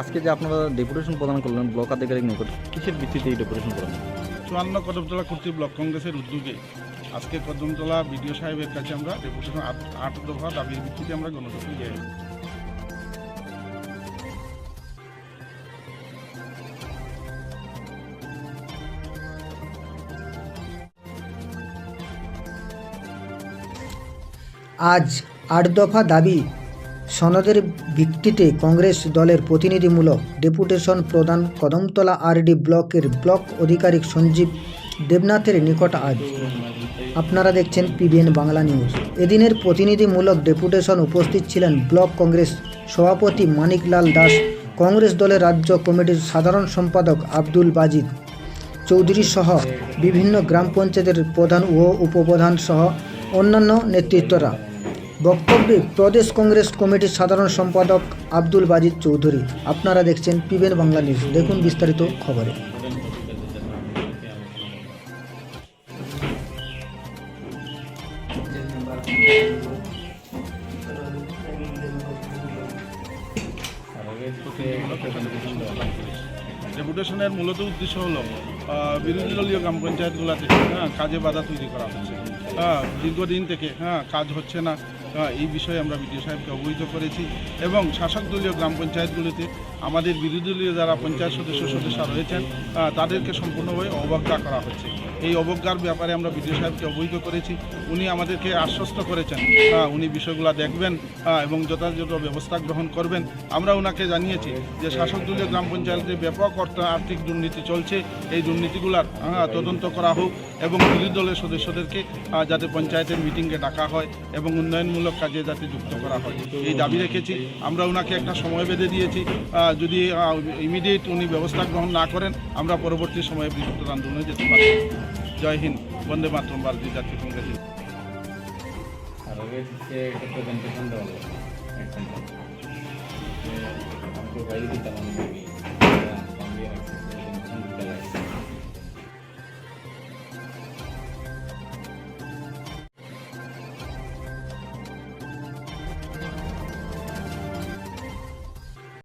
আজকে যে আপনারা ডেপুটেশন প্রদান করলেন ব্লক আধিকারিক নিকট কিসের ভিত্তিতে এই ডেপুটেশন প্রদান চুয়ান্ন কদমতলা কর্তৃক ব্লক কংগ্রেসের উদ্যোগে আজকে কদমতলা বিডিও সাহেবের কাছে আমরা ডেপুটেশন আট আট দফা দাবির ভিত্তিতে আমরা গণতন্ত্র যাই আজ আট দফা দাবি সনদের ভিত্তিতে কংগ্রেস দলের প্রতিনিধিমূলক ডেপুটেশন প্রদান কদমতলা আরডি ব্লকের ব্লক আধিকারিক সঞ্জীব দেবনাথের নিকট আজ। আপনারা দেখছেন পিবিএন বাংলা নিউজ। এদিনের প্রতিনিধিমূলক ডেপুটেশন উপস্থিত ছিলেন ব্লক কংগ্রেস সভাপতি মানিকলাল দাস, কংগ্রেস দলের রাজ্য কমিটির সাধারণ সম্পাদক আব্দুল বাজিদ চৌধুরী সহ বিভিন্ন গ্রাম পঞ্চায়েতের প্রধান ও উপপ্রধান সহ অন্যান্য নেতৃত্বরা। বক্তব্যে প্রদেশ কংগ্রেস কমিটির সাধারণ সম্পাদক আব্দুল বাজিদ চৌধুরী। আপনারা দেখছেন পিবেন বাংলা নিউজ। দেখুন বিস্তারিত খবরে। ডেপুটেশনের মূলত উদ্দেশ্য হলো বিরোধী দলীয় গ্রাম পঞ্চায়েতগুলোতে হ্যাঁ কাজে বাধা তৈরি করা হচ্ছে। হ্যাঁ দীর্ঘদিন থেকে হ্যাঁ কাজ হচ্ছে না। এই বিষয়ে আমরা বিডিও সাহেবকে অবহিত করেছি এবং শাসক দলীয় গ্রাম পঞ্চায়েতগুলিতে আমাদের বিরোধী দলীয় যারা পঞ্চায়েত সদস্য সদস্য রয়েছেন তাদেরকে সম্পূর্ণভাবে অবজ্ঞা করা হচ্ছে। এই অবজ্ঞার ব্যাপারে আমরা বিডিও সাহেবকে অবহিত করেছি। উনি আমাদেরকে আশ্বস্ত করেছেন। উনি বিষয়গুলো দেখবেন এবং যথাযথ ব্যবস্থা গ্রহণ করবেন। আমরা ওনাকে জানিয়েছি যে শাসক দলীয় গ্রাম পঞ্চায়েতে ব্যাপক অর্থ আর্থিক দুর্নীতি চলছে। এই দুর্নীতিগুলার তদন্ত করা হোক এবং বিরোধী দলের সদস্যদেরকে যাতে পঞ্চায়েতের মিটিংয়ে ডাকা হয় এবং উন্নয়নমূলক কাজে যাতে যুক্ত করা হয়। এই দাবি রেখেছি। আমরা ওনাকে একটা সময় বেঁধে দিয়েছি। যদি ইমিডিয়েট উনি ব্যবস্থা গ্রহণ না করেন, আমরা পরবর্তী সময়ে বৃহত্তর আন্দোলনে যেতে পারি জয় হিন্দ। বন্দে মাতরম, ভারতীয় জাতীয় কংগ্রেস। আর